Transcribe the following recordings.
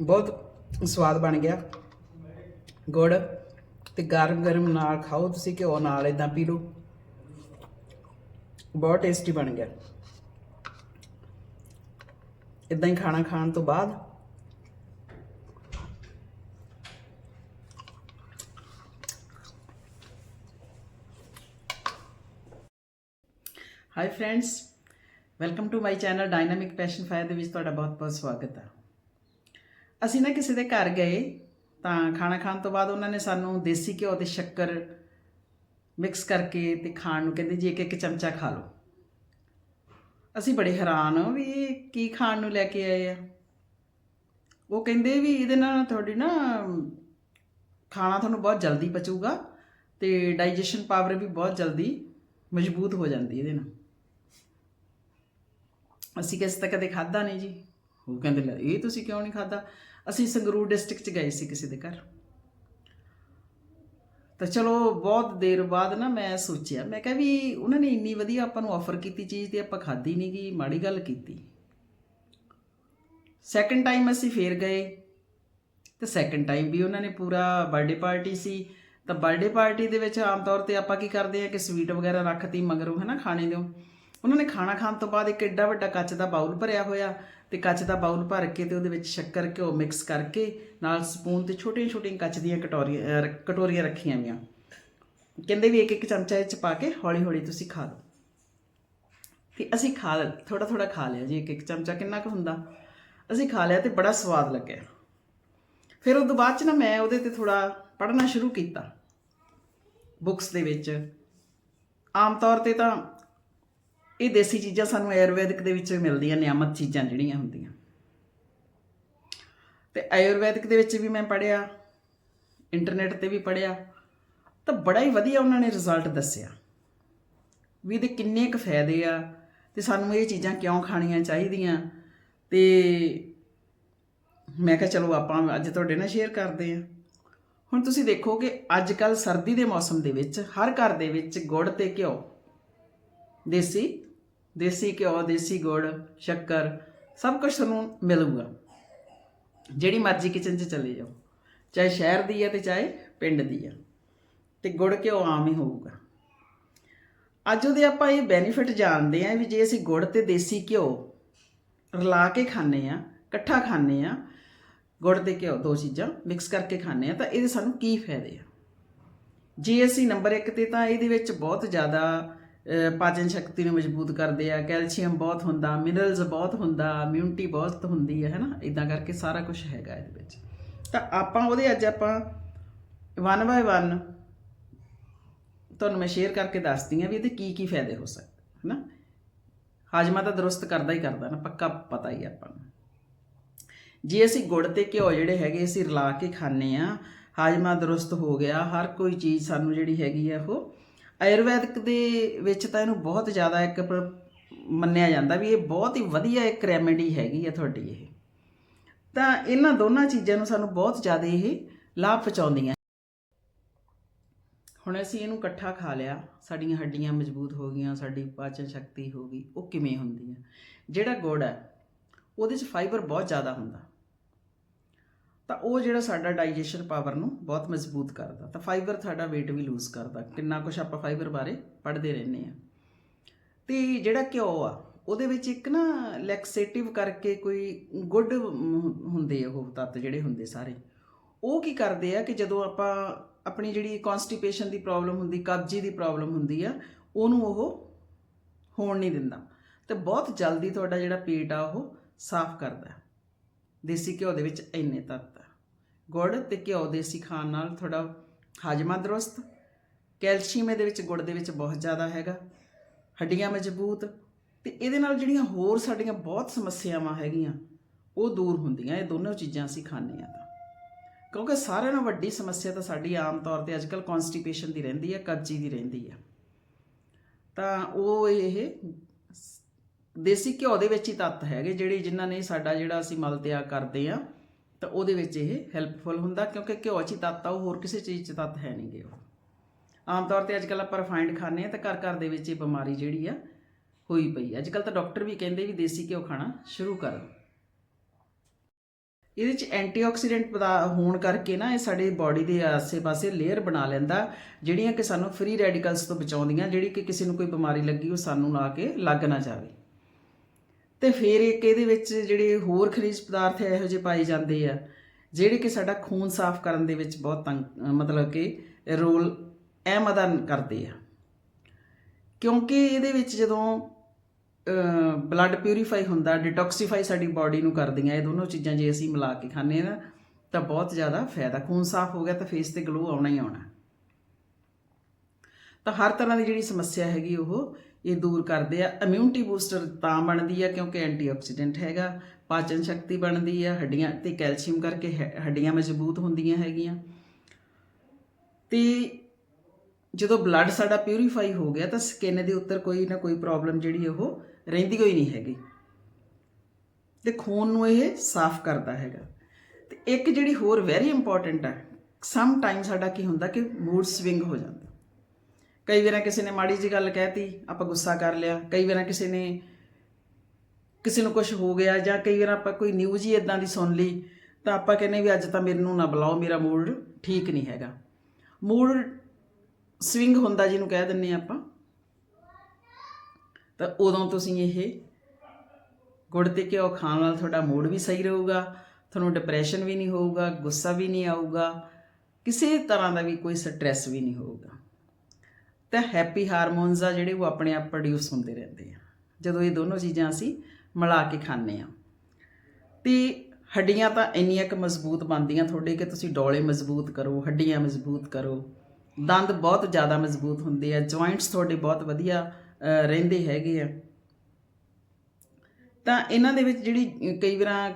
ਬਹੁਤ ਸਵਾਦ ਬਣ ਗਿਆ। ਗੁੜ ਤੇ ਗਰਮ ਗਰਮ ਨਾਲ ਖਾਓ, ਤੁਸੀਂ ਘਿਓ ਨਾਲ ਇਦਾਂ ਪੀ ਲਓ। ਬਹੁਤ ਟੇਸਟੀ ਬਣ ਗਿਆ। ਇਦਾਂ ਹੀ ਖਾਣਾ ਖਾਣ ਤੋਂ ਬਾਅਦ hi friends welcome to my channel Dynamic Passion Fire ਦੇ ਵਿੱਚ ਤੁਹਾਡਾ ਬਹੁਤ-ਬਹੁਤ ਸਵਾਗਤ ਹੈ ਅਸੀਂ ਨਾ ਕਿਸੇ ਦੇ ਘਰ ਗਏ ਤਾਂ ਖਾਣਾ ਖਾਣ ਤੋਂ ਬਾਅਦ ਉਹਨਾਂ ਨੇ ਸਾਨੂੰ ਦੇਸੀ ਘਿਓ ਤੇ ਸ਼ੱਕਰ ਮਿਕਸ ਕਰਕੇ ਤੇ ਖਾਣ ਨੂੰ ਕਹਿੰਦੇ ਜੀ ਇੱਕ ਇੱਕ ਚਮਚਾ ਖਾ ਲਓ। ਅਸੀਂ ਬੜੇ ਹੈਰਾਨ ਹਾਂ ਵੀ ਕੀ ਖਾਣ ਨੂੰ ਲੈ ਕੇ ਆਏ ਆ। ਉਹ ਕਹਿੰਦੇ ਵੀ ਇਹਦੇ ਨਾਲ ਤੁਹਾਡੀ ਨਾ ਖਾਣਾ ਤੁਹਾਨੂੰ ਬਹੁਤ ਜਲਦੀ ਪਚੂਗਾ ਤੇ ਡਾਈਜੈਸ਼ਨ ਪਾਵਰ ਵੀ ਬਹੁਤ ਜਲਦੀ ਮਜ਼ਬੂਤ ਹੋ ਜਾਂਦੀ ਇਹਦੇ ਨਾਲ। ਅਸੀਂ ਕਿਸੇ ਤਾਂ ਕਦੇ ਖਾਦਾ ਨਹੀਂ ਜੀ। ਉਹ ਕਹਿੰਦੇ ਲੈ, ਇਹ ਤੁਸੀਂ ਕਿਉਂ ਨਹੀਂ ਖਾਦਾ ਅਸੀਂ ਸੰਗਰੂਰ ਡਿਸਟ੍ਰਿਕਟ ਚ ਗਏ ਸੀ ਕਿਸੇ ਦੇ ਘਰ। ਤਾਂ ਚਲੋ, ਬਹੁਤ ਦੇਰ ਬਾਅਦ ਨਾ ਮੈਂ ਸੋਚਿਆ, ਮੈਂ ਕਿਹਾ ਵੀ ਉਹਨਾਂ ਨੇ ਇੰਨੀ ਵਧੀਆ ਆਪਾਂ ਨੂੰ ਆਫਰ ਕੀਤੀ ਚੀਜ਼ ਤੇ ਆਪਾਂ ਖਾਧੀ ਨਹੀਂ ਗਈ ਮਾੜੀ ਗੱਲ ਕੀਤੀ। ਸੈਕੰਡ ਟਾਈਮ ਅਸੀਂ ਫੇਰ ਗਏ। ਤੇ ਸੈਕੰਡ ਟਾਈਮ ਵੀ ਉਹਨਾਂ ਨੇ ਪੂਰਾ ਬਰਥਡੇ ਪਾਰਟੀ ਸੀ। ਤਾਂ ਬਰਥਡੇ ਪਾਰਟੀ ਦੇ ਵਿੱਚ ਆਮ ਤੌਰ ਤੇ ਆਪਾਂ ਕੀ ਕਰਦੇ ਆ ਕਿ ਸਵੀਟ ਵਗੈਰਾ ਰੱਖਤੀ, ਮਗਰੋਂ ਹੈ ਨਾ ਖਾਣੇ ਦਿਓ ਉਹਨਾਂ ਨੇ ਖਾਣਾ ਖਾਣ ਤੋਂ ਬਾਅਦ ਇੱਕ ਐਡਾ ਵੱਡਾ ਕੱਚ ਦਾ ਬਾਉਲ ਭਰਿਆ ਹੋਇਆ। ਤੇ ਕੱਚ ਦਾ ਬਾਉਲ ਭਰ ਕੇ ਤੇ ਉਹਦੇ ਵਿੱਚ ਸ਼ੱਕਰ ਘਿਓ ਮਿਕਸ ਕਰਕੇ ਨਾਲ ਸਪੂਨ ਤੇ ਛੋਟੀਆਂ ਛੋਟੀਆਂ ਕੱਚ ਦੀਆਂ ਕਟੋਰੀਆਂ ਅਹ, ਕਟੋਰੀਆਂ ਰੱਖੀਆਂ ਹੋਈਆਂ। ਕਹਿੰਦੇ ਵੀ ਇੱਕ ਇੱਕ ਚਮਚਾ ਇਹ ਚ ਪਾ ਕੇ ਹੌਲੀ ਹੌਲੀ ਤੁਸੀਂ ਖਾ ਲਓ। ਤੇ ਅਸੀਂ ਖਾ ਥੋੜਾ ਥੋੜਾ ਖਾ ਲਿਆ ਜੀ ਇੱਕ ਇੱਕ ਚਮਚਾ ਕਿੰਨਾ ਕੁ ਹੁੰਦਾ? ਅਸੀਂ ਖਾ ਲਿਆ ਤੇ ਬੜਾ ਸਵਾਦ ਲੱਗਿਆ। ਫਿਰ ਉਸ ਤੋਂ ਬਾਅਦ ਚ ਨਾ ਮੈਂ ਉਹਦੇ ਤੇ ਥੋੜਾ ਪੜ੍ਹਨਾ ਸ਼ੁਰੂ ਕੀਤਾ। ਬੁੱਕਸ ਦੇ ਵਿੱਚ। ਆਮ ਤੌਰ ਤੇ ਤਾਂ ਇਹ ਦੇਸੀ ਚੀਜ਼ਾਂ ਸਾਨੂੰ ਆਯੁਰਵੈਦਿਕ ਦੇ ਵਿੱਚ ਮਿਲਦੀਆਂ ਨਿਆਮਤ ਚੀਜ਼ਾਂ ਜਿਹੜੀਆਂ ਹੁੰਦੀਆਂ। ਤੇ ਆਯੁਰਵੈਦਿਕ ਦੇ ਵਿੱਚ ਵੀ ਮੈਂ ਪੜਿਆ ਇੰਟਰਨੈਟ ਤੇ ਵੀ ਪੜਿਆ ਤਾਂ ਬੜਾ ਹੀ ਵਧੀਆ ਉਹਨਾਂ ਨੇ ਰਿਜ਼ਲਟ ਦੱਸਿਆ। ਵੀ ਇਹਦੇ ਕਿੰਨੇ ਕੁ ਫਾਇਦੇ ਆ, ਤੇ ਸਾਨੂੰ ਇਹ ਚੀਜ਼ਾਂ ਕਿਉਂ ਖਾਣੀਆਂ ਚਾਹੀਦੀਆਂ, ਤੇ ਮੈਂ ਕਿਹਾ ਚਲੋ ਆਪਾਂ ਅੱਜ ਤੁਹਾਡੇ ਨਾਲ ਸ਼ੇਅਰ ਕਰਦੇ ਹਾਂ। ਹੁਣ ਤੁਸੀਂ ਦੇਖੋ ਕਿ ਅੱਜ ਕੱਲ ਸਰਦੀ ਦੇ ਮੌਸਮ ਦੇ ਵਿੱਚ, ਹਰ ਘਰ ਦੇ ਵਿੱਚ ਗੁੜ ਤੇ ਘਿਓ, ਦੇਸੀ ਦੇਸੀ ਘਿਓ, ਦੇਸੀ ਗੁੜ, ਸ਼ੱਕਰ, ਸਭ ਕੁਝ ਤੁਹਾਨੂੰ ਮਿਲੂਗਾ। ਜਿਹੜੀ ਮਰਜ਼ੀ ਕਿਚਨ 'ਚ ਚਲੇ ਜਾਓ, ਚਾਹੇ ਸ਼ਹਿਰ ਦੀ ਹੈ ਤੇ ਚਾਹੇ ਪਿੰਡ ਦੀ ਹੈ, ਤੇ ਗੁੜ ਘਿਓ ਆਮ ਹੀ ਹੋਊਗਾ। ਅੱਜ ਉਹਦੇ ਆਪਾਂ ਇਹ ਬੈਨੀਫਿਟ ਜਾਣਦੇ ਆਂ ਵੀ ਜੇ ਅਸੀਂ ਗੁੜ ਤੇ ਦੇਸੀ ਘਿਓ ਰਲਾ ਕੇ ਖਾਂਦੇ ਆ ਇਕੱਠਾ ਖਾਂਦੇ ਆ ਗੁੜ ਤੇ ਘਿਓ ਦੋ ਚੀਜ਼ਾਂ ਮਿਕਸ ਕਰਕੇ ਖਾਂਦੇ ਆ ਤਾਂ ਇਹਦੇ ਸਾਨੂੰ ਕੀ ਫਾਇਦੇ ਆ? ਜੇ ਅਸੀਂ ਨੰਬਰ 1 ਤੇ ਤਾਂ ਇਹਦੇ ਵਿੱਚ ਬਹੁਤ ਜ਼ਿਆਦਾ ਪਾਚਨ ਸ਼ਕਤੀ ਨੂੰ ਮਜ਼ਬੂਤ ਕਰਦੇ ਆ, ਕੈਲਸ਼ੀਅਮ ਬਹੁਤ ਹੁੰਦਾ ਮਿਨਰਲਸ ਬਹੁਤ ਹੁੰਦਾ ਇਮਿਊਨਿਟੀ ਬਹੁਤ ਹੁੰਦੀ ਹੈ ਹੈਨਾ ਇਦਾਂ ਕਰਕੇ ਸਾਰਾ ਕੁਝ ਹੈਗਾ ਇਹਦੇ ਵਿੱਚ। ਤਾਂ ਆਪਾਂ ਉਹਦੇ ਅੱਜ ਆਪਾਂ ਵਨ ਬਾਏ ਵਨ ਤੁਹਾਨੂੰ ਮੈਂ ਸ਼ੇਅਰ ਕਰਕੇ ਦੱਸਦੀ ਆ ਵੀ ਇਹਦੇ ਕੀ ਕੀ ਫਾਇਦੇ ਹੋ ਸਕਦੇ ਹੈਨਾ ਹਾਜਮਾ ਤਾਂ ਦਰੁਸਤ ਕਰਦਾ ਹੀ ਕਰਦਾ ਨਾ, ਪੱਕਾ ਪਤਾ ਹੀ ਆਪਾਂ ਨੂੰ। ਜੇ ਅਸੀਂ ਗੁੜ ਤੇ ਘਿਓ ਜਿਹੜੇ ਹੈਗੇ ਅਸੀਂ ਰਲਾ ਕੇ ਖਾਂਦੇ ਆ ਹਾਜਮਾ ਦਰੁਸਤ ਹੋ ਗਿਆ, ਹਰ ਕੋਈ ਚੀਜ਼ ਸਾਨੂੰ ਜਿਹੜੀ ਹੈਗੀ ਆ ਉਹ ਆਯੁਰਵੈਦਿਕ ਦੇ ਵਿੱਚ ਤਾਂ ਇਹਨੂੰ ਬਹੁਤ ਜ਼ਿਆਦਾ ਇੱਕ ਮੰਨਿਆ ਜਾਂਦਾ ਵੀ ਇਹ ਬਹੁਤ ਹੀ ਵਧੀਆ ਇੱਕ ਰੈਮੇਡੀ ਹੈਗੀ ਆ ਤੁਹਾਡੀ ਇਹ। ਤਾਂ ਇਹਨਾਂ ਦੋਨਾਂ ਚੀਜ਼ਾਂ ਨੂੰ ਸਾਨੂੰ ਬਹੁਤ ਜ਼ਿਆਦਾ ਇਹ ਲਾਭ ਪਹੁੰਚਾਉਂਦੀਆਂ। ਹੁਣ ਅਸੀਂ ਇਹਨੂੰ ਇਕੱਠਾ ਖਾ ਲਿਆ, ਸਾਡੀਆਂ ਹੱਡੀਆਂ ਮਜ਼ਬੂਤ ਹੋ ਗਈਆਂ, ਸਾਡੀ ਪਾਚਨ ਸ਼ਕਤੀ ਹੋ ਗਈ, ਉਹ ਕਿਵੇਂ ਹੁੰਦੀ ਹੈ ਜਿਹੜਾ ਗੁੜ ਹੈ ਉਹਦੇ 'ਚ ਫਾਈਬਰ ਬਹੁਤ ਜ਼ਿਆਦਾ ਹੁੰਦਾ। ਤਾਂ ਉਹ ਜਿਹੜਾ ਸਾਡਾ ਡਾਈਜੈਸ਼ਨ ਪਾਵਰ ਨੂੰ ਬਹੁਤ ਮਜ਼ਬੂਤ ਕਰਦਾ, ਤਾਂ ਫਾਈਬਰ ਸਾਡਾ weight ਵੀ ਲੂਜ਼ ਕਰਦਾ, ਕਿੰਨਾ ਕੁਝ ਆਪਾਂ ਫਾਈਬਰ ਬਾਰੇ ਪੜ੍ਹਦੇ ਰਹਿੰਦੇ ਆ ਤੇ ਜਿਹੜਾ ਘਿਓ ਆ, ਉਹਦੇ ਵਿੱਚ ਇੱਕ ਨਾ ਲੈਕਸੇਟਿਵ ਕਰਕੇ ਕੋਈ ਗੁੱਡ ਹੁੰਦੇ ਉਹ ਤੱਤ ਜਿਹੜੇ ਹੁੰਦੇ ਸਾਰੇ। ਉਹ ਕੀ ਕਰਦੇ ਆ ਕਿ ਜਦੋਂ ਆਪਾਂ ਆਪਣੀ ਜਿਹੜੀ ਕਨਸਟੀਪੇਸ਼ਨ ਦੀ ਪ੍ਰੋਬਲਮ ਹੁੰਦੀ, ਕਬਜੀ ਦੀ ਪ੍ਰੋਬਲਮ ਹੁੰਦੀ ਆ, ਉਹਨੂੰ ਉਹ ਹੋਣ ਨਹੀਂ ਦਿੰਦਾ। ਤੇ ਬਹੁਤ ਜਲਦੀ ਤੁਹਾਡਾ ਜਿਹੜਾ ਪੇਟ ਆ, ਉਹ ਸਾਫ਼ ਕਰਦਾ। ਦੇਸੀ ਘਿਓ ਦੇ ਵਿੱਚ ਇੰਨੇ ਤੱਤ ਆ। ਗੁੜ ਤੇ ਘਿਓ ਦੇਸੀ ਖਾਣ ਨਾਲ ਤੁਹਾਡਾ ਹਾਜਮਾ ਦਰੁਸਤ, ਕੈਲਸ਼ੀਅਮ ਇਹਦੇ ਵਿੱਚ ਗੁੜ ਦੇ ਵਿੱਚ ਬਹੁਤ ਜ਼ਿਆਦਾ ਹੈਗਾ, ਹੱਡੀਆਂ ਮਜ਼ਬੂਤ ਤੇ ਇਹਦੇ ਨਾਲ ਜਿਹੜੀਆਂ ਹੋਰ ਸਾਡੀਆਂ ਬਹੁਤ ਸਮੱਸਿਆਵਾਂ ਹੈਗੀਆਂ, ਉਹ ਦੂਰ ਹੁੰਦੀਆਂ, ਇਹ ਦੋਨੋਂ ਚੀਜ਼ਾਂ ਅਸੀਂ ਖਾਂਦੇ ਆ ਤਾਂ। ਕਿਉਂਕਿ ਸਾਰਿਆਂ ਨਾਲੋਂ ਵੱਡੀ ਸਮੱਸਿਆ ਤਾਂ ਸਾਡੀ ਆਮ ਤੌਰ ਤੇ ਅੱਜਕੱਲ ਕਨਸਟੀਪੇਸ਼ਨ ਦੀ ਰਹਿੰਦੀ ਹੈ, ਕਬਜੀ ਦੀ ਰਹਿੰਦੀ ਹੈ। ਤਾਂ ਉਹ ਇਹ ਦੇਸੀ ਘਿਓ ਦੇ ਵਿੱਚ ਹੀ ਤੱਤ ਹੈਗੇ, ਜਿਹੜੇ ਜਿਨ੍ਹਾਂ ਨੇ ਸਾਡਾ ਜਿਹੜਾ ਅਸੀਂ ਮਲ ਤਿਆਗ ਕਰਦੇ ਆ ਤਾਂ ਉਹਦੇ ਵਿੱਚ ਇਹ ਹੈਲਪਫੁਲ ਹੁੰਦਾ, ਕਿਉਂਕਿ ਘਿਓ 'ਚ ਹੀ ਤੱਤ ਆ, ਉਹ ਹੋਰ ਕਿਸੇ ਚੀਜ਼ 'ਚ ਤੱਤ ਹੈ ਨਹੀਂਗੇ ਉਹ। ਆਮ ਤੌਰ ਤੇ ਅੱਜ ਅੱਜਕੱਲ ਆਪਾਂ ਰਿਫਾਈਨਡ ਖਾਂਦੇ ਆ ਤਾਂ ਘਰ ਘਰ ਦੇ ਵਿੱਚ ਇਹ ਬਿਮਾਰੀ ਜਿਹੜੀ ਆ, ਹੋਈ ਪਈ ਆ। ਅੱਜਕੱਲ ਤਾਂ ਡਾਕਟਰ ਵੀ ਕਹਿੰਦੇ ਵੀ ਦੇਸੀ ਘਿਓ ਖਾਣਾ ਸ਼ੁਰੂ ਕਰੋ। ਇਹਦੇ ਚ ਐਂਟੀਆਕਸੀਡੈਂਟ ਪਦਾ, ਹੋਣ ਕਰਕੇ ਨਾ ਇਹ ਸਾਡੇ ਬਾਡੀ ਦੇ ਆਸੇ-ਪਾਸੇ ਲੇਅਰ ਬਣਾ ਲੈਂਦਾ, ਜਿਹੜੀਆਂ ਕਿ ਸਾਨੂੰ ਫ੍ਰੀ ਰੈਡੀਕਲਸ ਤੋਂ ਬਚਾਉਂਦੀਆਂ, ਜਿਹੜੀ ਕਿ ਕਿਸੇ ਨੂੰ ਕੋਈ ਬਿਮਾਰੀ ਲੱਗੀ, ਉਹ ਸਾਨੂੰ ਲਾ ਕੇ ਲੱਗ ਨਾ ਜਾਵੇ। ਤੇ ਫਿਰ ਇੱਕ ਇਹਦੇ ਵਿੱਚ ਜਿਹੜੇ ਹੋਰ ਖਣਿਜ ਪਦਾਰਥ ਇਹੋ ਜਿਹੇ ਪਾਏ ਜਾਂਦੇ ਆ, ਜਿਹੜੇ ਕਿ ਸਾਡਾ ਖੂਨ ਸਾਫ਼ ਕਰਨ ਦੇ ਵਿੱਚ ਬਹੁਤ ਤੰਗ ਮਤਲਬ ਕਿ ਰੋਲ ਅਹਿਮ ਅਦਾ ਕਰਦੇ ਆ। ਕਿਉਂਕਿ ਇਹਦੇ ਵਿੱਚ ਜਦੋਂ ਬਲੱਡ ਪਿਊਰੀਫਾਈ ਹੁੰਦਾ ਡਿਟੌਕਸੀਫਾਈ ਸਾਡੀ ਬਾਡੀ ਨੂੰ ਕਰਦੀਆਂ, ਇਹ ਦੋਨੋਂ ਚੀਜ਼ਾਂ ਜੇ ਅਸੀਂ ਮਿਲਾ ਕੇ ਖਾਂਦੇ ਨਾ ਤਾਂ ਬਹੁਤ ਜ਼ਿਆਦਾ ਫਾਇਦਾ। ਖੂਨ ਸਾਫ਼ ਹੋ ਗਿਆ ਤਾਂ ਫੇਸ ਤੇ ਗਲੋ ਆਉਣਾ ਹੀ ਆਉਣਾ। ਤਾਂ ਹਰ ਤਰ੍ਹਾਂ ਦੀ ਜਿਹੜੀ ਸਮੱਸਿਆ ਹੈਗੀ ਉਹ ਇਹ ਦੂਰ ਕਰਦੇ ਆ। ਇਮਿਊਨਿਟੀ ਬੂਸਟਰ ਤਾਂ ਬਣਦੀ ਆ ਕਿਉਂਕਿ ਐਂਟੀਆਕਸੀਡੈਂਟ ਹੈਗਾ, ਪਾਚਨ ਸ਼ਕਤੀ ਬਣਦੀ ਆ, ਹੱਡੀਆਂ ਤੇ ਕੈਲਸ਼ੀਅਮ ਕਰਕੇ ਹੈ- ਹੱਡੀਆਂ ਮਜ਼ਬੂਤ ਹੁੰਦੀਆਂ ਹੈਗੀਆਂ। ਤੇ ਜਦੋਂ ਬਲੱਡ ਸਾਡਾ ਪਿਊਰੀਫਾਈ ਹੋ ਗਿਆ ਤਾਂ ਸਕਿਨ ਦੇ ਉੱਤਰ ਕੋਈ ਨਾ ਕੋਈ ਪ੍ਰੋਬਲਮ ਜਿਹੜੀ ਉਹ ਰਹਿੰਦੀ ਹੋਈ ਨਹੀਂ ਹੈਗੀ। ਤੇ ਖੂਨ ਨੂੰ ਇਹ ਸਾਫ਼ ਕਰਦਾ ਹੈਗਾ। ਤੇ ਇੱਕ ਜਿਹੜੀ ਹੋਰ ਵੈਰੀ ਇੰਪੋਰਟੈਂਟ ਹੈ ਸਮ ਟਾਈਮ ਸਾਡਾ ਕੀ ਹੁੰਦਾ ਕਿ ਮੂਡ ਸਵਿੰਗ ਹੋ ਜਾਂਦਾ। ਕਈ ਵਾਰ ਕਿਸੇ ਨੇ ਮਾੜੀ ਜੀ ਗੱਲ ਕਹਿਤੀ, ਆਪਾਂ ਗੁੱਸਾ ਕਰ ਲਿਆ। ਕਈ ਵਾਰ ਕਿਸੇ ਨੇ ਕਿਸੇ ਨੂੰ ਕੁਝ ਹੋ ਗਿਆ ਜਾਂ ਕਈ ਵਾਰ ਆਪਾਂ ਕੋਈ ਨਿਊਜ਼ ਹੀ ਇਦਾਂ ਦੀ ਸੁਣ ਲਈ, ਤਾਂ ਆਪਾਂ ਕਹਿੰਦੇ ਵੀ ਅੱਜ ਤਾਂ ਮੈਨੂੰ ਨਾ ਬੁਲਾਓ, ਮੇਰਾ ਮੂਡ ਠੀਕ ਨਹੀਂ ਹੈਗਾ। ਮੂਡ ਸਵਿੰਗ ਹੁੰਦਾ ਜਿਹਨੂੰ ਕਹਿ ਦਿੰਨੇ ਆਪਾਂ। ਤਾਂ ਉਦੋਂ ਤੁਸੀਂ ਇਹ ਗੁੜ ਤੇ ਘਿਓ ਖਾਣ ਨਾਲ ਤੁਹਾਡਾ ਮੂਡ ਵੀ ਸਹੀ ਰਹੂਗਾ, ਤੁਹਾਨੂੰ ਡਿਪਰੈਸ਼ਨ ਵੀ ਨਹੀਂ ਹੋਊਗਾ, ਗੁੱਸਾ ਵੀ ਨਹੀਂ ਆਊਗਾ, ਕਿਸੇ ਤਰ੍ਹਾਂ ਦਾ ਵੀ ਕੋਈ ਸਟ੍ਰੈਸ ਵੀ ਨਹੀਂ ਹੋਊਗਾ। ਤਾਂ ਹੈਪੀ ਹਾਰਮੋਨਸ ਆ ਜਿਹੜੇ ਉਹ ਆਪਣੇ ਆਪ ਪ੍ਰੋਡਿਊਸ ਹੁੰਦੇ ਰਹਿੰਦੇ ਆ। ਜਦੋਂ ਇਹ ਦੋਨੋਂ ਚੀਜ਼ਾਂ ਅਸੀਂ ਮਿਲਾ ਕੇ ਖਾਂਦੇ ਆ। ਤੇ ਹੱਡੀਆਂ ਤਾਂ ਇੰਨੀਆਂ ਕੁ ਮਜ਼ਬੂਤ ਬਣਦੀਆਂ ਤੁਹਾਡੇ ਕਿ ਤੁਸੀਂ ਡੋਲੇ ਮਜ਼ਬੂਤ ਕਰੋ, ਹੱਡੀਆਂ ਮਜ਼ਬੂਤ ਕਰੋ। ਦੰਦ ਬਹੁਤ ਜ਼ਿਆਦਾ ਮਜ਼ਬੂਤ ਹੁੰਦੇ ਆ ਜੁਆਇੰਟਸ ਤੁਹਾਡੇ ਬਹੁਤ ਵਧੀਆ ਰਹਿੰਦੇ ਹੈਗੇ ਆ। ਤਾਂ ਇਹਨਾਂ ਦੇ ਵਿੱਚ ਜਿਹੜੀ ਕਈ ਵਾਰਾਂ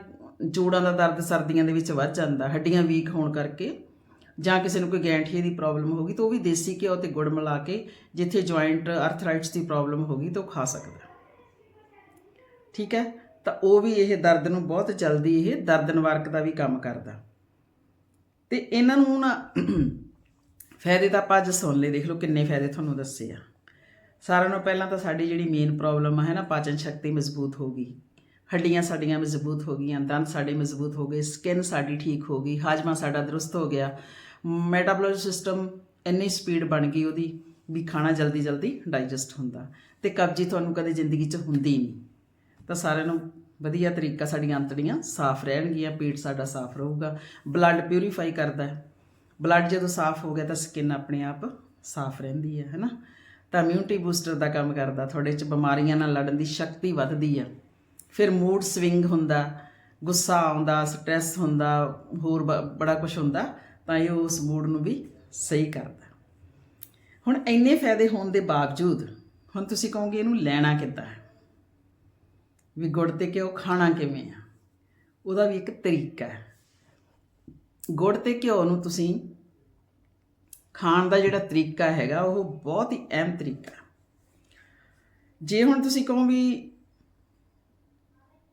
ਜੋੜਾਂ ਦਾ ਦਰਦ ਸਰਦੀਆਂ ਦੇ ਵਿੱਚ ਵੱਧ ਜਾਂਦਾ, ਹੱਡੀਆਂ ਵੀਕ ਹੋਣ ਕਰਕੇ ਜਾਂ ਕਿਸੇ ਨੂੰ ਕੋਈ ਗੈਂਠੀਏ ਦੀ ਪ੍ਰੋਬਲਮ ਹੋਗੀ ਤਾਂ ਉਹ ਵੀ ਦੇਸੀ ਘਿਓ ਤੇ ਗੁੜ ਮਿਲਾ ਕੇ ਜਿੱਥੇ ਜੁਆਇੰਟ ਆਰਥਰਾਈਟਸ ਦੀ ਪ੍ਰੋਬਲਮ ਹੋਗੀ ਤਾਂ ਉਹ ਖਾ ਸਕਦਾ ਠੀਕ ਹੈ? ਤਾਂ ਉਹ ਵੀ ਇਹ ਦਰਦ ਨੂੰ ਬਹੁਤ ਜਲਦੀ ਇਹ ਦਰਦ ਨਿਵਾਰਕ ਦਾ ਵੀ ਕੰਮ ਕਰਦਾ। ਤੇ ਇਹਨਾਂ ਨੂੰ ਨਾ ਫਾਇਦੇ ਤਾਂ ਆਪਾਂ ਅੱਜ ਸੁਣ ਲਏ, ਦੇਖ ਲਓ ਕਿੰਨੇ ਫਾਇਦੇ ਤੁਹਾਨੂੰ ਦੱਸੇ ਆ। ਸਾਰਿਆਂ ਨੂੰ ਪਹਿਲਾਂ ਤਾਂ ਸਾਡੀ ਜਿਹੜੀ ਮੇਨ ਪ੍ਰੋਬਲਮ ਹੈ ਨਾ, ਪਾਚਨ ਸ਼ਕਤੀ ਮਜ਼ਬੂਤ ਹੋ ਗਈ। ਹੱਡੀਆਂ ਸਾਡੀਆਂ ਮਜ਼ਬੂਤ ਹੋ ਗਈਆਂ, ਦੰਦ ਸਾਡੇ ਮਜ਼ਬੂਤ ਹੋ ਗਏ ਸਕਿਨ ਸਾਡੀ ਠੀਕ ਹੋ ਗਈ, ਹਾਜਮਾ ਸਾਡਾ ਦਰੁਸਤ ਹੋ ਗਿਆ। ਮੈਟਾਬੋਲਿਕ ਸਿਸਟਮ ਇੰਨੀ ਸਪੀਡ ਬਣ ਗਈ ਉਹਦੀ ਵੀ ਖਾਣਾ ਜਲਦੀ ਜਲਦੀ ਡਾਈਜੈਸਟ ਹੁੰਦਾ। ਤੇ ਕਬਜੀ ਤੁਹਾਨੂੰ ਕਦੇ ਜ਼ਿੰਦਗੀ 'ਚ ਹੁੰਦੀ ਨਹੀਂ। ਤਾਂ ਸਾਰਿਆਂ ਨੂੰ ਵਧੀਆ ਤਰੀਕਾ ਸਾਡੀਆਂ ਅੰਤੜੀਆਂ ਸਾਫ਼ ਰਹਿਣਗੀਆਂ, ਪੇਟ ਸਾਡਾ ਸਾਫ਼ ਰਹੂਗਾ ਬਲੱਡ ਪਿਊਰੀਫਾਈ ਕਰਦਾ ਹੈ। ਬਲੱਡ ਜਦੋਂ ਸਾਫ਼ ਹੋ ਗਿਆ ਤਾਂ ਸਕਿਨ ਆਪਣੇ ਆਪ ਸਾਫ਼ ਰਹਿੰਦੀ ਹੈ, ਹੈਨਾ? ਤਾਂ ਇਮਿਊਨਿਟੀ ਬੂਸਟਰ ਦਾ ਕੰਮ ਕਰਦਾ, ਤੁਹਾਡੇ 'ਚ ਬਿਮਾਰੀਆਂ ਨਾਲ ਲੜਨ ਦੀ ਸ਼ਕਤੀ ਵੱਧਦੀ ਹੈ। ਫਿਰ ਮੂਡ ਸਵਿੰਗ ਹੁੰਦਾ, ਗੁੱਸਾ ਆਉਂਦਾ ਸਟ੍ਰੈਸ ਹੁੰਦਾ, ਹੋਰ ਬ- ਬੜਾ ਕੁਝ ਹੁੰਦਾ, ਤਾਂ ਇਹ ਉਸ ਮੂਡ ਨੂੰ ਵੀ ਸਹੀ ਕਰਦਾ। ਹੁਣ ਇੰਨੇ ਫਾਇਦੇ ਹੋਣ ਦੇ ਬਾਵਜੂਦ, ਹੁਣ ਤੁਸੀਂ ਕਹੋਗੇ ਇਹਨੂੰ ਲੈਣਾ ਕਿੱਦਾਂ ਹੈ? ਵੀ ਗੁੜ ਤੇ ਘਿਓ ਖਾਣਾ ਕਿਵੇਂ ਆ? ਉਹਦਾ ਵੀ ਇੱਕ ਤਰੀਕਾ ਹੈ। ਗੁੜ ਤੇ ਘਿਓ ਨੂੰ ਤੁਸੀਂ ਖਾਣ ਦਾ ਜਿਹੜਾ ਤਰੀਕਾ ਹੈਗਾ, ਉਹ ਬਹੁਤ ਹੀ ਅਹਿਮ ਤਰੀਕਾ ਜੇ ਹੁਣ ਤੁਸੀਂ ਕਹੋ ਵੀ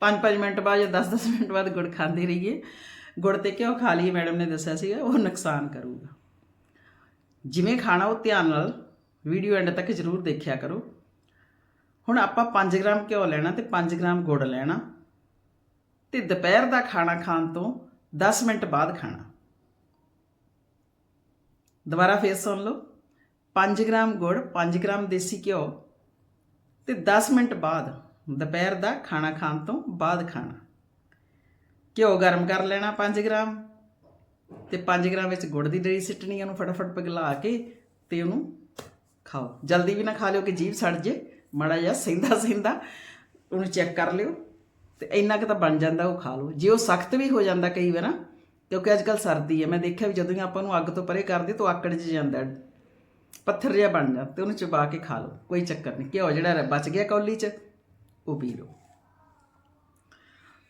5-5 ਮਿੰਟ ਬਾਅਦ ਜਾਂ 10-10 ਮਿੰਟ ਬਾਅਦ ਗੁੜ ਖਾਂਦੇ ਰਹੀਏ। ਗੁੜ ਤੇ ਘਿਓ ਖਾ ਲਈਏ ਮੈਡਮ ਨੇ ਦੱਸਿਆ ਸੀਗਾ, ਉਹ ਨੁਕਸਾਨ ਕਰੂਗਾ। ਜਿਵੇਂ ਖਾਣਾ, ਉਹ ਧਿਆਨ ਨਾਲ ਵੀਡੀਓ ਐਂਡ ਤੱਕ ਜ਼ਰੂਰ ਦੇਖਿਆ ਕਰੋ। ਹੁਣ ਆਪਾਂ 5 ਗ੍ਰਾਮ ਘਿਓ ਲੈਣਾ ਤੇ 5 ਗ੍ਰਾਮ ਗੁੜ ਲੈਣਾ ਤੇ ਦੁਪਹਿਰ ਦਾ ਖਾਣਾ ਖਾਣ ਤੋਂ 10 ਮਿੰਟ ਬਾਅਦ ਖਾਣਾ। ਦੁਬਾਰਾ ਫੇਰ ਸੁਣ ਲਓ। 5 ਗ੍ਰਾਮ ਗੁੜ 5 ਗ੍ਰਾਮ ਦੇਸੀ ਘਿਓ ਤੇ 10 ਮਿੰਟ ਬਾਅਦ ਦੁਪਹਿਰ ਦਾ ਖਾਣਾ ਖਾਣ ਤੋਂ ਬਾਅਦ ਖਾਣਾ। ਘਿਓ ਗਰਮ ਕਰ ਲੈਣਾ 5 ਗ੍ਰਾਮ ਤੇ 5 ਗ੍ਰਾਮ ਵਿੱਚ ਗੁੜ ਦੀ ਡਰੀ ਸਿੱਟਣੀ ਉਹਨੂੰ ਫਟਾਫਟ ਪਿਘਲਾ ਕੇ ਤੇ ਉਹਨੂੰ ਖਾਓ। ਜਲਦੀ ਵੀ ਨਾ ਖਾ ਲਿਓ ਕਿ ਜੀਭ ਸੜ ਜੇ, ਮਾੜਾ ਜਿਹਾ ਸਿੰਦਾ ਸਿੰਦਾ ਉਹਨੂੰ ਚੈੱਕ ਕਰ ਲਿਓ ਤੇ ਇੰਨਾ ਕੁ ਤਾਂ ਬਣ ਜਾਂਦਾ, ਉਹ ਖਾ ਲਓ। ਜੇ ਉਹ ਸਖਤ ਵੀ ਹੋ ਜਾਂਦਾ ਕਈ ਵਾਰ, ਕਿਉਂਕਿ ਅੱਜ ਕੱਲ ਸਰਦੀ ਹੈ ਮੈਂ ਦੇਖਿਆ ਵੀ ਜਦੋਂ ਹੀ ਆਪਾਂ ਨੂੰ ਅੱਗ ਤੋਂ ਪਰੇ ਕਰਦੇ ਤਾਂ ਉਹ ਆਕੜ 'ਚ ਜਾਂਦਾ, ਪੱਥਰ ਜਿਹਾ ਬਣ ਜਾਂਦਾ ਤੇ ਉਹਨੂੰ ਚਬਾ ਕੇ ਖਾ ਲਓ, ਕੋਈ ਚੱਕਰ ਨਹੀਂ। ਘਿਓ ਜਿਹੜਾ ਬਚ ਗਿਆ ਕੌਲੀ 'ਚ। ਉਹ ਪੀ ਲਓ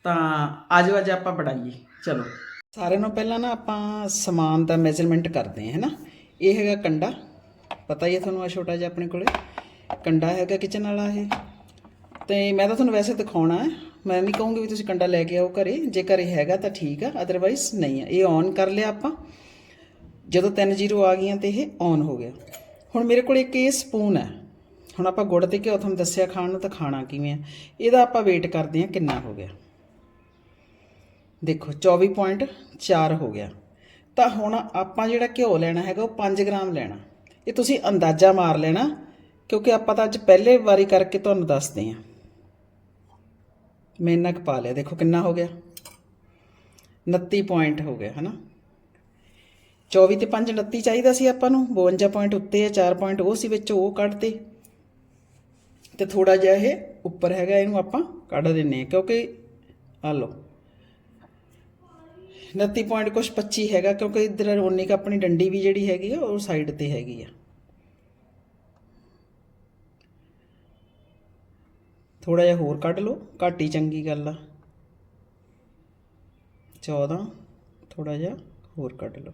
ਤਾਂ ਆਜੋ ਅੱਜ ਆਪਾਂ ਬਣਾਈਏ ਚਲੋ। ਸਾਰਿਆਂ ਨੂੰ ਪਹਿਲਾਂ ਨਾ ਆਪਾਂ ਸਮਾਨ ਦਾ ਮੈਜ਼ਰਮੈਂਟ ਕਰਦੇ ਹਾਂ, ਹੈਨਾ? ਇਹ ਹੈਗਾ ਕੰਡਾ। ਪਤਾ ਹੀ ਹੈ ਤੁਹਾਨੂੰ ਆ ਛੋਟਾ ਜਿਹਾ ਆਪਣੇ ਕੋਲੇ। ਕੰਡਾ ਹੈਗਾ ਕਿਚਨ ਵਾਲਾ ਇਹ। ਤੇ ਮੈਂ ਤਾਂ ਤੁਹਾਨੂੰ ਵੈਸੇ ਦਿਖਾਉਣਾ ਹੈ। ਮੈਂ ਨਹੀਂ ਕਹੂੰਗੀ ਵੀ ਤੁਸੀਂ ਕੰਡਾ ਲੈ ਕੇ ਆਓ ਘਰੇ। ਜੇ ਘਰੇ ਹੈਗਾ ਤਾਂ ਠੀਕ ਆ ਅਦਰਵਾਈਜ਼ ਨਹੀਂ ਆ। ਇਹ ਔਨ ਕਰ ਲਿਆ ਆਪਾਂ। ਜਦੋਂ 3 ਜ਼ੀਰੋ ਆ ਗਈਆਂ ਤੇ ਇਹ ਔਨ ਹੋ ਗਿਆ। ਹੁਣ ਮੇਰੇ ਕੋਲ ਇੱਕ ਇਹ ਸਪੂਨ ਹੈ। ਹੁਣ ਆਪਾਂ ਗੁੜ ਤੇ ਘਿਓ ਤੁਹਾਨੂੰ ਦੱਸਿਆ ਖਾਣ ਨੂੰ ਤਾਂ ਖਾਣਾ ਕਿਵੇਂ ਆ? ਇਹਦਾ ਆਪਾਂ ਵੇਟ ਕਰਦੇ ਹਾਂ ਕਿੰਨਾ ਹੋ ਗਿਆ? ਦੇਖੋ 24.4 ਹੋ ਗਿਆ। ਤਾਂ ਹੁਣ ਆਪਾਂ ਜਿਹੜਾ ਘਿਓ ਲੈਣਾ ਹੈਗਾ ਉਹ 5 ਗ੍ਰਾਮ ਲੈਣਾ। ਇਹ ਤੁਸੀਂ ਅੰਦਾਜ਼ਾ ਮਾਰ ਲੈਣਾ, ਕਿਉਂਕਿ ਆਪਾਂ ਤਾਂ ਅੱਜ ਪਹਿਲੇ ਵਾਰੀ ਕਰਕੇ ਤੁਹਾਨੂੰ ਦੱਸਦੇ ਹਾਂ। ਮੈਂ ਇੰਨਾ ਕੁ ਪਾ ਲਿਆ। ਦੇਖੋ ਕਿੰਨਾ ਹੋ ਗਿਆ। 29 ਪੁਆਇੰਟ ਹੋ ਗਿਆ, ਹਨਾ? 24 ਤੇ 5 29 ਚਾਹੀਦਾ ਸੀ ਆਪਾਂ ਨੂੰ। 52 ਪੁਆਇੰਟ ਉੱਤੇ ਹੈ 4 ਪੁਆਇੰਟ ਉਹ ਸੀ ਵਿੱਚ ਉਹ ਕੱਢਤੇ। ਤੇ ਥੋੜਾ ਜਿਹਾ ਇਹ ਉੱਪਰ ਹੈਗਾ, ਇਹਨੂੰ ਆਪਾਂ ਕੱਢ ਦਿੰਨੇ ਆ ਕਿਉਂਕਿ ਆ ਲਓ। 29 ਪੁਆਇੰਟ ਕੁਛ 25 ਹੈਗਾ, ਕਿਉਂਕਿ ਇਧਰ ਰੋਨੀ ਕ ਆਪਣੀ ਡੰਡੀ ਵੀ ਜਿਹੜੀ ਹੈਗੀ ਆ, ਉਹ ਸਾਈਡ ਤੇ ਹੈਗੀ ਆ। ਥੋੜਾ ਜਿਹਾ ਹੋਰ ਕੱਢ ਲਓ, ਘੱਟ ਹੀ ਚੰਗੀ ਗੱਲ ਆ। 14 ਥੋੜਾ ਜਿਹਾ ਹੋਰ ਕੱਢ ਲਓ।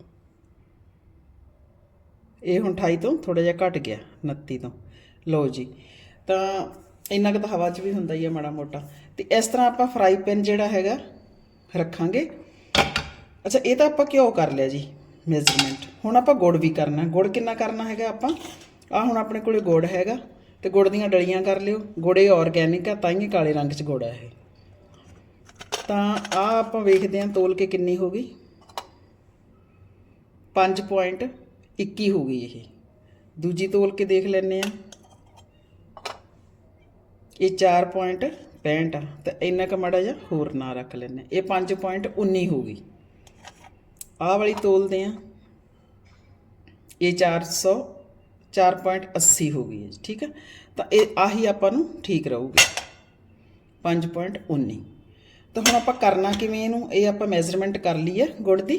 ਇਹ ਹੁਣ 28 ਤੋਂ ਥੋੜਾ ਜਿਹਾ ਘਟ ਗਿਆ 29 ਤੋਂ। ਲਓ ਜੀ ਤਾਂ ਇੰਨਾ ਕੁ ਤਾਂ ਹਵਾ 'ਚ ਵੀ ਹੁੰਦਾ ਹੀ ਆ ਮਾੜਾ ਮੋਟਾ। ਤੇ ਇਸ ਤਰ੍ਹਾਂ ਆਪਾਂ ਫਰਾਈ ਪੈਨ ਜਿਹੜਾ ਹੈਗਾ ਰੱਖਾਂਗੇ। ਅੱਛਾ, ਇਹ ਤਾਂ ਆਪਾਂ ਘਿਓ ਕਰ ਲਿਆ ਜੀ ਮੈਜ਼ਰਮੈਂਟ ਹੁਣ ਆਪਾਂ ਗੁੜ ਵੀ ਕਰਨਾ। ਗੁੜ ਕਿੰਨਾ ਕਰਨਾ ਹੈਗਾ ਆਪਾਂ? ਆ ਹੁਣ ਆਪਣੇ ਕੋਲੇ ਗੁੜ ਹੈਗਾ, ਤੇ ਗੁੜ ਦੀਆਂ ਡਲੀਆਂ ਕਰ ਲਿਓ। ਗੁੜੇ ਇਹ ਆਰਗੈਨਿਕ ਆ, ਤਾਂ ਹੀ ਕਾਲੇ ਰੰਗ 'ਚ ਗੁੜ ਆ ਇਹ। ਤਾਂ ਆ ਆਪਾਂ ਵੇਖਦੇ ਹਾਂ ਤੋਲ ਕੇ ਕਿੰਨੀ ਹੋ ਗਈ। 5.21 ਹੋ ਗਈ ਇਹ। ਦੂਜੀ ਤੋਲ ਕੇ ਦੇਖ ਲੈਨੇ ਆ। ਇਹ 4.65 ਆ, ਤਾਂ ਇੰਨਾ ਕ ਮਾੜਾ ਜਿਹਾ ਹੋਰ ਨਾ ਰੱਖ ਲੈਨੇ ਇਹ 5.19 ਹੋ ਗਈ। ਆਹ ਵਾਲੀ ਤੋਲਦੇ ਆ ਇਹ 400 4.80 ਹੋ ਗਈ ਹੈ ਠੀਕ ਹੈ? ਤਾਂ ਇਹ ਆਹੀ ਆਪਾਂ ਨੂੰ ਠੀਕ ਰਹੂਗੀ। 5.19 ਤਾਂ ਹੁਣ ਆਪਾਂ ਕਰਨਾ ਕਿਵੇਂ ਇਹਨੂੰ? ਇਹ ਆਪਾਂ ਮੈਜ਼ਰਮੈਂਟ ਕਰ ਲਈ ਹੈ ਗੁੜ ਦੀ।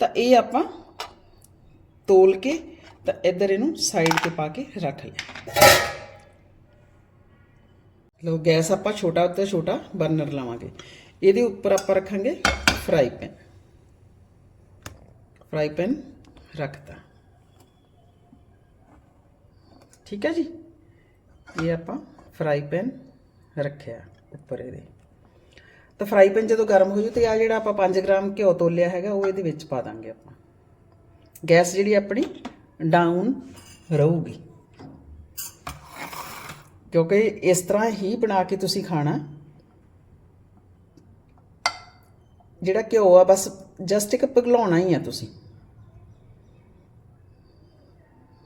ਤਾਂ ਇਹ ਆਪਾਂ ਤੋਲ ਕੇ, ਤਾਂ ਇੱਧਰ ਇਹਨੂੰ ਸਾਈਡ ਤੇ ਪਾ ਕੇ ਰੱਖ ਲਿਆ। ਲੋ ਗੈਸ ਆਪਾਂ ਛੋਟਾ ਉੱਤੇ ਛੋਟਾ ਬਰਨਰ ਲਾਵਾਂਗੇ। ਇਹਦੇ ਉੱਪਰ ਆਪਾਂ ਰੱਖਾਂਗੇ ਫਰਾਈ ਪੈਨ। ਫਰਾਈ ਪੈਨ ਰੱਖਤਾ। ਠੀਕ ਹੈ ਜੀ? ਇਹ ਆਪਾਂ ਫਰਾਈ ਪੈਨ ਰੱਖਿਆ ਉੱਪਰ ਇਹਦੇ। ਤਾਂ ਫਰਾਈ ਪੈਨ ਜਦੋਂ ਗਰਮ ਹੋ ਜੂ ਤੇ ਆ ਜਿਹੜਾ ਆਪਾਂ 5 ਗ੍ਰਾਮ ਘਿਓ ਤੋਲਿਆ ਹੈਗਾ, ਉਹ ਇਹਦੇ ਵਿੱਚ ਪਾ ਦਾਂਗੇ ਆਪਾਂ। ਗੈਸ ਜਿਹੜੀ ਆਪਣੀ ਡਾਊਨ ਰਹੂਗੀ। ਕਿਉਂਕਿ ਇਸ ਤਰ੍ਹਾਂ ਹੀ ਬਣਾ ਕੇ ਤੁਸੀਂ ਖਾਣਾ। ਜਿਹੜਾ ਘਿਓ ਆ, ਬਸ ਜਸਟ ਇੱਕ ਪਿਘਲਾਉਣਾ ਹੀ ਆ ਤੁਸੀਂ।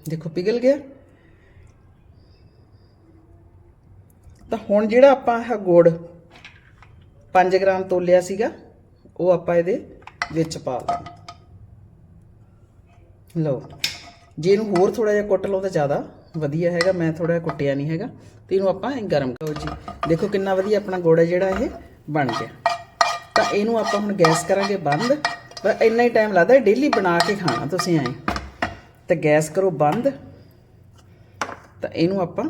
ਦੇਖੋ, ਪਿਘਲ ਗਿਆ। ਤਾਂ ਹੁਣ ਜਿਹੜਾ ਆਪਾਂ ਇਹ ਗੁੜ 5 ਗ੍ਰਾਮ ਤੋਲਿਆ ਸੀਗਾ, ਉਹ ਆਪਾਂ ਇਹਦੇ ਵਿੱਚ ਪਾ ਦੇਣਾ ਲਓ, ਜੇ ਇਹਨੂੰ ਹੋਰ ਥੋੜਾ ਜਿਹਾ ਕੁੱਟ ਲਓ ਤਾਂ ਜ਼ਿਆਦਾ। ਵਧੀਆ ਹੈਗਾ, ਮੈਂ ਥੋੜਾ ਜਿਹਾ ਕੁੱਟਿਆ ਨਹੀਂ ਹੈਗਾ। ਤੇ ਇਹਨੂੰ ਆਪਾਂ ਗਰਮ ਕਰੋ ਜੀ। ਦੇਖੋ ਕਿੰਨਾ ਵਧੀਆ ਆਪਣਾ ਗੁੜ ਹੈ ਜਿਹੜਾ ਇਹ ਬਣ ਗਿਆ। ਤਾਂ ਇਹਨੂੰ ਆਪਾਂ ਹੁਣ ਗੈਸ ਕਰਾਂਗੇ ਬੰਦ। ਬਸ ਇੰਨਾ ਹੀ ਟਾਈਮ ਲੱਗਦਾ ਡੇਲੀ ਬਣਾ ਕੇ ਖਾਣਾ ਤੁਸੀਂ ਐਂ। ਤਾਂ ਗੈਸ ਕਰੋ ਬੰਦ। ਤਾਂ ਇਹਨੂੰ ਆਪਾਂ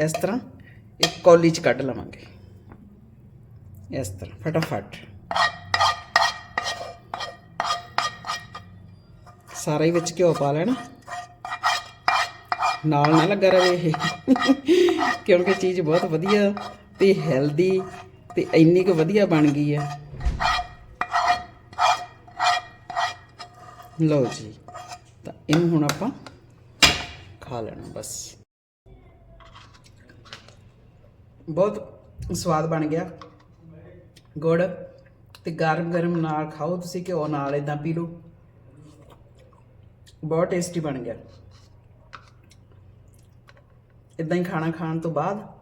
ਇਸ ਤਰ੍ਹਾਂ ਇੱਕ ਕੌਲੀ 'ਚ ਕੱਢ ਲਵਾਂਗੇ। ਇਸ ਤਰ੍ਹਾਂ, ਫਟਾਫਟ। ਸਾਰਾ ਹੀ ਵਿੱਚ ਘਿਓ ਪਾ ਲੈਣਾ। ਨਾਲ ਨਾ ਲੱਗਾ ਰਹੇ ਇਹ। ਕਿਉਂਕਿ ਚੀਜ਼ ਬਹੁਤ ਵਧੀਆ ਤੇ ਹੈਲਦੀ ਤੇ ਇੰਨੀ ਕੁ ਵਧੀਆ ਬਣ ਗਈ ਹੈ ਲਓ ਜੀ, ਤਾਂ ਇਹਨੂੰ ਹੁਣ ਆਪਾਂ ਖਾ ਲੈਣਾ ਬਸ। ਬਹੁਤ ਸਵਾਦ ਬਣ ਗਿਆ। ਗੁੜ ਤੇ ਗਰਮ ਗਰਮ ਨਾਲ ਖਾਓ, ਤੁਸੀਂ ਘਿਓ ਨਾਲ ਇਦਾਂ ਪੀ ਲਓ। ਬਹੁਤ ਟੇਸਟੀ ਬਣ ਗਿਆ। ਇਦਾਂ ਹੀ ਖਾਣਾ ਖਾਣ ਤੋਂ ਬਾਅਦ